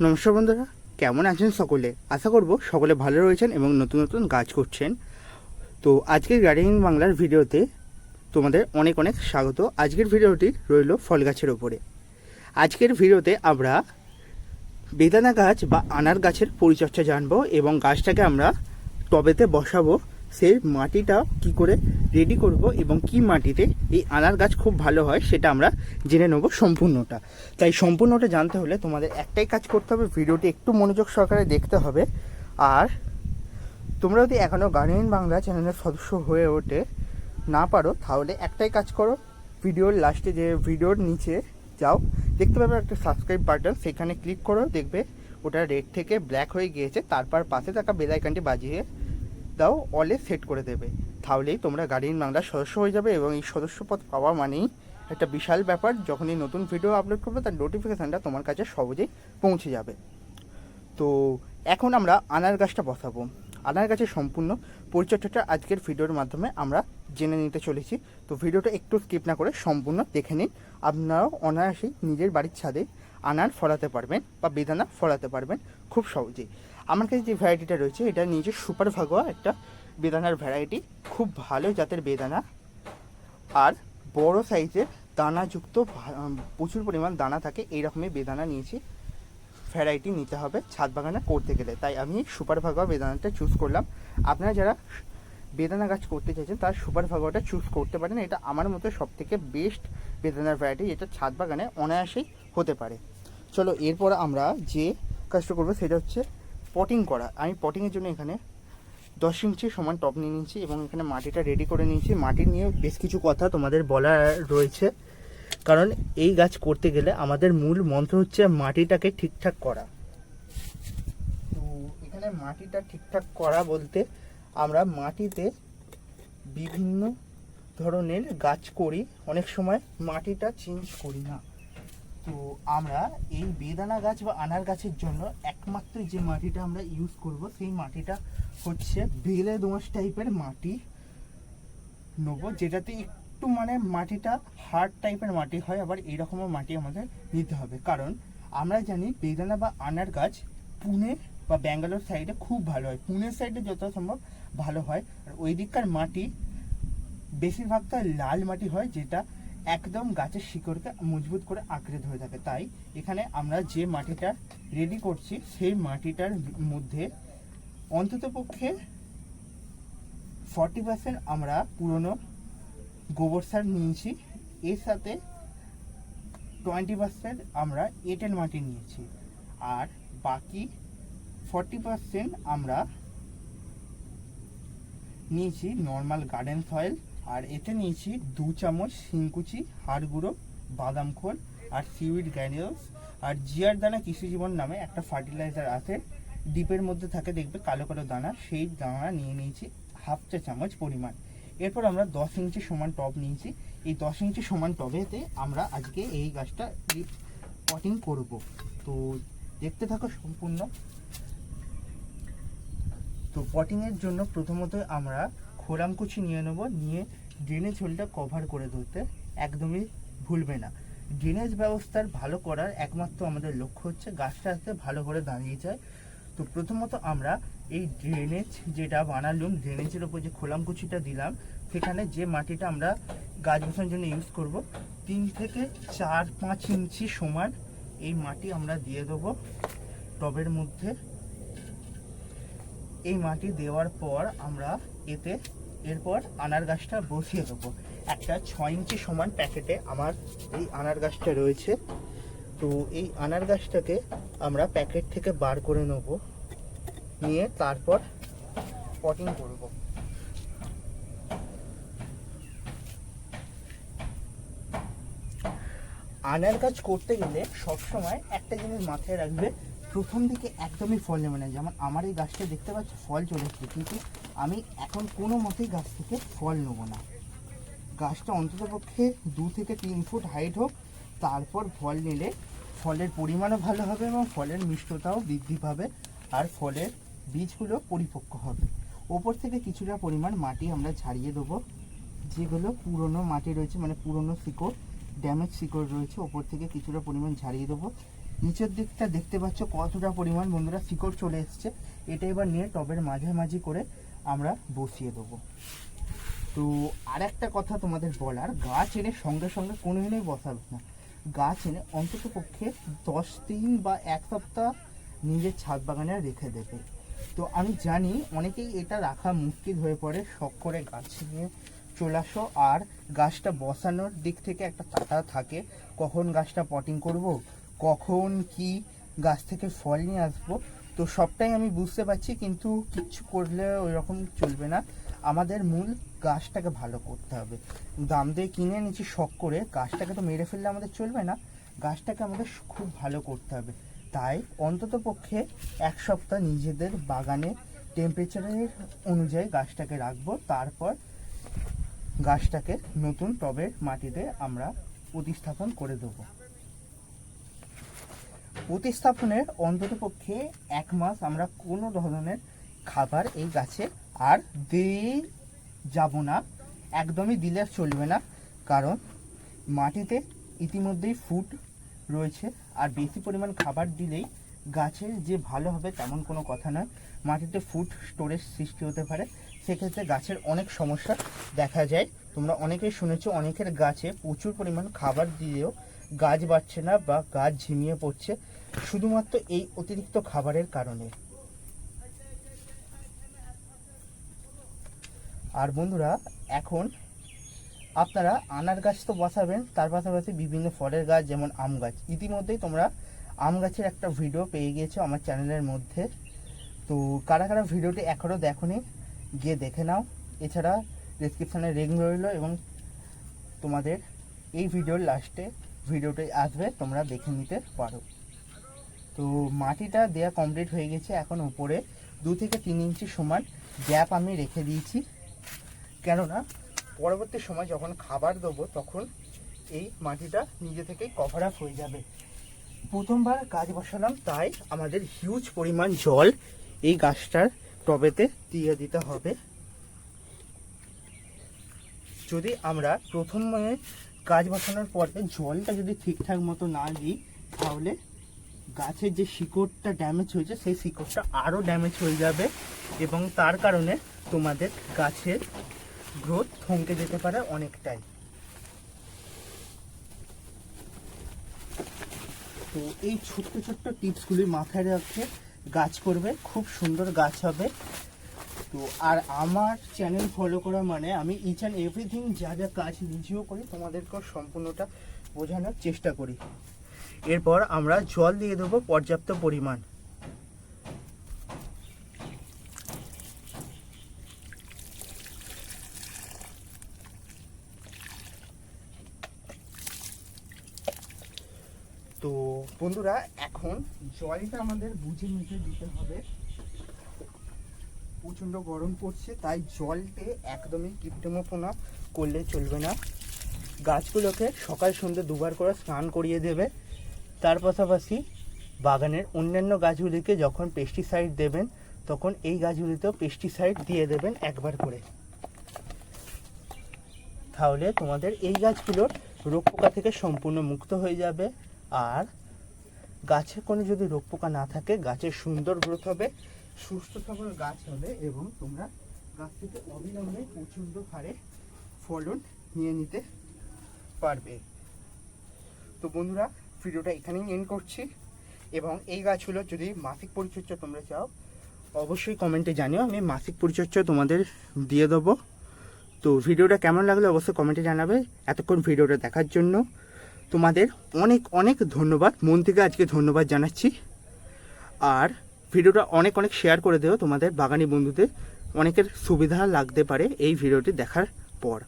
নমস্কার বন্ধুরা, কেমন আছেন সকলে? আশা করব সকলে ভালো রয়েছেন এবং নতুন নতুন কাজ করছেন। তো আজকের গার্ডেনিং বাংলার ভিডিওতে তোমাদের অনেক অনেক স্বাগত। আজকের ভিডিওটি রইল ফল গাছের ওপরে। আজকের ভিডিওতে আমরা বেদানা গাছ বা আনার গাছের পরিচর্যা জানব এবং গাছটাকে আমরা টবেতে বসাবো। সেই মাটিটা কি করে রেডি করব এবং কি মাটিতে এই আনার গাছ খুব ভালো হয় সেটা আমরা জেনে নেব সম্পূর্ণটা। তাই সম্পূর্ণটা জানতে হলে তোমাদের একটাই কাজ করতে হবে, ভিডিওটি একটু মনোযোগ সহকারে দেখতে হবে। আর তোমরা যদি এখনও গার্ডেনিং বাংলা চ্যানেলের সদস্য হয়ে ওঠে না পারো, তাহলে একটাই কাজ করো, ভিডিওর লাস্টে যে ভিডিওর নিচে যাও, দেখতে পাবে একটা সাবস্ক্রাইব বাটন সেখানে ক্লিক করো, দেখবে ওটা রেড থেকে ব্ল্যাক হয়ে গিয়েছে, তারপর পাশে থাকা বেল আইকনটি বাজিয়ে দাও, অলে সেট করে দেবে। তাহলেই তোমরা গার্ডেনিং বাংলার সদস্য হয়ে যাবে এবং এই সদস্যপদ পাওয়া মানেই একটা বিশাল ব্যাপার, যখনই নতুন ভিডিও আপলোড করবে তার নোটিফিকেশানটা তোমার কাছে সহজেই পৌঁছে যাবে। তো এখন আমরা আনার গাছটা বসাবো। আনার গাছের সম্পূর্ণ পরিচর্যাটা আজকের ভিডিওর মাধ্যমে আমরা জেনে নিতে চলেছি। তো ভিডিওটা একটু স্কিপ না করে সম্পূর্ণ দেখে নিন। আপনারাও অনায়াসেই নিজের বাড়ির ছাদে আনার ফলাতে পারবেন বা বেদানা ফলাতে পারবেন খুব সহজেই। আমার কাছে যে ভ্যারাইটিটা রয়েছে, এটা নিজের সুপার ভাগোয়া একটা বেদানার ভ্যারাইটি খুব ভালো জাতের বেদানা। আর বড় সাইজের দানাযুক্ত প্রচুর পরিমাণ দানা থাকে, এই রকমের বেদানা নিয়েছি। ভ্যারাইটি নিতে হবে, ছাদ বাগানে করতে গেলে। তাই আমি সুপার ভাগোয়া বেদানাটা চুজ করলাম। আপনারা যারা বেদানা গাছ করতে চাইছেন, তারা সুপার ভাগোয়াটা চুজ করতে পারেন। এটা আমার মতে সব থেকে বেস্ট বেদানার ভ্যারাইটি যেটা ছাদ বাগানে অনায়াসেই হতে পারে। চলো, এরপর আমরা যে কাজটা করব, সেটা হচ্ছে পটিং করা। আমি পটিংয়ের জন্য এখানে দশ ইঞ্চি সমান টপ নিয়ে নিয়েছি এবং এখানে মাটিটা রেডি করে নিয়েছি। মাটি নিয়ে বেশ কিছু কথা তোমাদের বলার রয়েছে। কারণ এই গাছ করতে গেলে আমাদের মূল মন্ত্র হচ্ছে মাটিটাকে ঠিকঠাক করা। তো এখানে মাটিটা ঠিকঠাক করা বলতে আমরা মাটিতে বিভিন্ন ধরনের গাছ করি। অনেক সময় মাটিটা চেঞ্জ করি না। তো আমরা এই বেদানা গাছ বা আনার গাছের জন্য একমাত্র যে মাটিটা আমরা ইউজ করব, সেই মাটিটা হচ্ছে বেলে দোঁয়াশ টাইপের মাটি নেব, যেটাতে একটু মানে মাটিটা হার্ড টাইপের মাটি হয়, আবার এইরকমও মাটি আমাদের নিতে হবে। কারণ আমরা জানি বেদানা বা আনার গাছ পুনে বা ব্যাঙ্গালোর সাইডে খুব ভালো হয়। পুনের সাইডে যত সম্ভব ভালো হয়। আর ওই দিককার মাটি বেশিরভাগটা লাল মাটি হয়, যেটা একদম গাছের শিকড়কে মজবুত করে আঁকড়ে ধরে থাকে। তাই এখানে আমরা যে মাটিটা রেডি করছি, সেই মাটিটার মধ্যে অন্ততপক্ষে ফর্টি পার্সেন্ট আমরা পুরনো গোবর সার নিয়েছি। এর সাথে টোয়েন্টি পার্সেন্ট আমরা এঁটেল মাটি নিয়েছি। আর বাকি ফর্টি পার্সেন্ট আমরা নিয়েছি নর্মাল গার্ডেন সয়েল আর এতে নিয়েছি দু চামচ শিংকুচি হাড় গুঁড়ো, বাদাম খোল আর সিউইড গ্র্যানিউলস আর জিয়ার দানা কৃষি জীবন নামে একটা ফার্টিলাইজার আছে। ডিপের মধ্যে থাকে দেখবে কালো কালো দানা, সেই দানা নিয়ে নিয়েছি হাফ চা চামচ পরিমাণ। এরপর আমরা দশ ইঞ্চি সমান টব নিয়েছি। এই দশ ইঞ্চি সমান টবেতে আমরা আজকে এই গাছটা পটিং করব। তো দেখতে থাকো সম্পূর্ণ। তো পটিংয়ের জন্য প্রথমত আমরা খোরামকুচি নিয়ে নেব, নিয়ে ড্রেনেজ হোলটা কভার করে ধরতে একদমই ভুলবে না। ড্রেনেজ ব্যবস্থার ভালো করার একমাত্র আমাদের লক্ষ্য হচ্ছে গাছটা যাতে ভালো করে দাঁড়িয়ে যায়। তো প্রথমত আমরা এই ড্রেনেজ যেটা বানালুম ড্রেনেজের ওপর যে খোলামকুচিটা দিলাম, সেখানে যে মাটিটা আমরা গাছ বসানোর জন্য ইউজ করব, তিন থেকে চার পাঁচ ইঞ্চি সমান এই মাটি আমরা দিয়ে দেবো টবের মধ্যে। এই মাটি দেওয়ার পর আমরা এতে এরপর আনার গাছটা বসিয়ে দেবো। একটা ছয় ইঞ্চি সমান প্যাকেটে আমার এই আনার গাছটা রয়েছে। তো এই আনার গাছটাকে আমরা প্যাকেট থেকে বার করে নেব। নিয়ে তারপর পটিং করব। আনার গাছ করতে গেলে সবসময় একটা জিনিস মাথায় রাখবে প্রথম দিকে একদমই ফল নেবে না। যেমন আমার এই গাছটা দেখতে পাচ্ছ, ফল চলে এসছে। কিন্তু আমি এখন কোনো মতেই গাছ থেকে ফল নেব না। গাছটা অন্ততপক্ষে দু থেকে তিন ফুট হাইট হোক, তারপর ফল নিলে ফলের পরিমাণও ভালো হবে এবং ফলের মিষ্টতাও বৃদ্ধি পাবে আর ফলের বীজগুলো পরিপক্ক হবে। ওপর থেকে কিছুটা পরিমাণ মাটি আমরা ছাড়িয়ে দেবো, যেগুলো পুরনো মাটি রয়েছে মানে পুরনো শিকড় ড্যামেজ শিকড় রয়েছে। ওপর থেকে কিছুটা পরিমাণ ঝাড়িয়ে দেবো। নিচের দিকটা দেখতে পাচ্ছ কতটা পরিমাণ বন্ধুরা শিকড় চলে এসছে। এটা এবার নিয়ে টবের মাঝামাঝি করে আমরা বসিয়ে দেবো। তো আর একটা কথা তোমাদের বলার, গাছ এনে সঙ্গে সঙ্গে কোনোদিনই বসাবে না। গাছ এনে অন্তত পক্ষে দশ দিন বা এক সপ্তাহ নিজের ছাদ বাগানে রেখে দেবে। তো আমি জানি অনেকেই এটা রাখা মুশকিল হয়ে পড়ে, শখ করে গাছ নিয়ে চলে আসো। আর গাছটা বসানোর দিক থেকে একটা তাতা থাকে, কখন গাছটা পটিং করব কখন কি গাছ থেকে ফল নিয়ে আসব। তো সবটাই আমি বুঝতে পারছি, কিন্তু কিচ্ছু করলে ওই রকম চলবে না। আমাদের মূল গাছটাকে ভালো করতে হবে। দাম দিয়ে কিনে নিচ্ছি শখ করে, গাছটাকে তো মেরে ফেললে আমাদের চলবে না। গাছটাকে আমাদের খুব ভালো করতে হবে। তাই অন্তত পক্ষে এক সপ্তাহ নিজেদের বাগানে টেম্পারেচারের অনুযায়ী গাছটাকে রাখব। তারপর গাছটাকে নতুন টবের মাটিতে আমরা প্রতিস্থাপন করে দেবো। প্রতিস্থাপনের অন্তত পক্ষে এক মাস আমরা কোনো ধরনের খাবার এই গাছে আর দিয়ে যাব না। একদমই দিলে চলবে না, কারণ মাটিতে ইতিমধ্যেই ফুড রয়েছে আর বেশি পরিমাণ খাবার দিলেই গাছের যে ভালো হবে তেমন কোনো কথা নয়। মাটিতে ফুড স্টোরেজ সৃষ্টি হতে পারে, সেক্ষেত্রে গাছের অনেক সমস্যা দেখা যায়। তোমরা অনেকেই শুনেছো, অনেকের গাছে প্রচুর পরিমাণ খাবার দিয়েও গাছ বাড়ছে না বা গাছ ঝিমিয়ে পড়ছে, শুধুমাত্র এই অতিরিক্ত খাবারের কারণে। আর বন্ধুরা, এখন আপনারা আনার গাছ তো বসাবেন, তার পাশাপাশি বিভিন্ন ফলের গাছ, যেমন আম গাছ। ইতিমধ্যেই তোমরা আম গাছের একটা ভিডিও পেয়ে গিয়েছো আমার চ্যানেলের মধ্যে। তো কারা কারা ভিডিওটি এখনও দেখোনি, গিয়ে দেখে নাও। এছাড়া ডিসক্রিপশানে লিঙ্ক রইল এবং তোমাদের এই ভিডিওর লাস্টে ভিডিওটি আসবে, তোমরা দেখে নিতে পারো। তো মাটিটা দেয়া কমপ্লিট হয়ে গেছে, এখন উপরে দু থেকে তিন ইঞ্চি সমান গ্যাপ আমি রেখে দিয়েছি। কেননা, পরবর্তী সময় যখন খাবার দেবো, তখন এই মাটিটা নিজে থেকেই কভার আপ হয়ে যাবে। প্রথমবার গাছ বসালাম, তাই আমাদের হিউজ পরিমাণ জল এই গাছটার টবেতে দিয়ে দিতে হবে। যদি আমরা প্রথমে গাছ বসানোর পরে জলটা যদি ঠিকঠাক মতো না দিই, তাহলে গাছের যে শিকড়টা ড্যামেজ হয়েছে, সেই শিকড়টা আরও ড্যামেজ হয়ে যাবে এবং তার কারণে তোমাদের গাছের গ্রোথ থমকে যেতে পারে অনেকটাই। তো এই ছোট্ট ছোট্ট টিপসগুলি মাথায় রাখে, গাছ করবে, খুব সুন্দর গাছ হবে। তো আর আমার চ্যানেল ফলো করা মানে আমি ইচ অ্যান্ড এভরিথিং যা যা কাজ নিজেও করি, তোমাদেরকেও সম্পূর্ণটা বোঝানোর চেষ্টা করি। এরপর আমরা জল দিয়ে দেবো পর্যাপ্ত পরিমাণ। তো বন্ধুরা, এখন জলটা আমাদের বুঝে মুঝে দিতে হবে। প্রচণ্ড গরম পড়ছে, তাই জলতে একদমই কীটমোপনা করলে চলবে না। গাছগুলোকে সকাল সন্ধ্যে দুবার করে স্নান করিয়ে দেবে। তার পাশাপাশি বাগানের অন্যান্য গাছগুলিকে যখন পেস্টিসাইড দেবেন, তখন এই গাছগুলিতেও পেস্টিসাইড দিয়ে দেবেন একবার করে। তাহলে তোমাদের এই গাছগুলোর রোগ পোকা থেকে সম্পূর্ণ মুক্ত হয়ে যাবে। আর গাছে কোনো যদি রোগ পোকা না থাকে গাছের সুন্দর গ্রোথ হবে। সুস্থ সবল গাছ হবে এবং তোমরা গাছ থেকে অবিলম্বে প্রচণ্ড হারে ফলন নিয়ে নিতে পারবে। তো বন্ধুরা, ভিডিওটা এখানেই এন্ড করছি এবং এই গাছগুলো যদি মাসিক পরিচর্যা তোমরা চাও, অবশ্যই কমেন্টে জানিও, আমি মাসিক পরিচর্যা তোমাদের দিয়ে দেবো। তো ভিডিওটা কেমন লাগল অবশ্যই কমেন্টে জানাবে। এতক্ষণ ভিডিওটা দেখার জন্য তোমাদের অনেক অনেক ধন্যবাদ। মন থেকে আজকে ধন্যবাদ জানাচ্ছি। আর ভিডিওটা অনেক অনেক শেয়ার করে দেও তোমাদের বাগানি বন্ধুদের। অনেকের সুবিধা লাগতে পারে এই ভিডিওটি দেখার পর।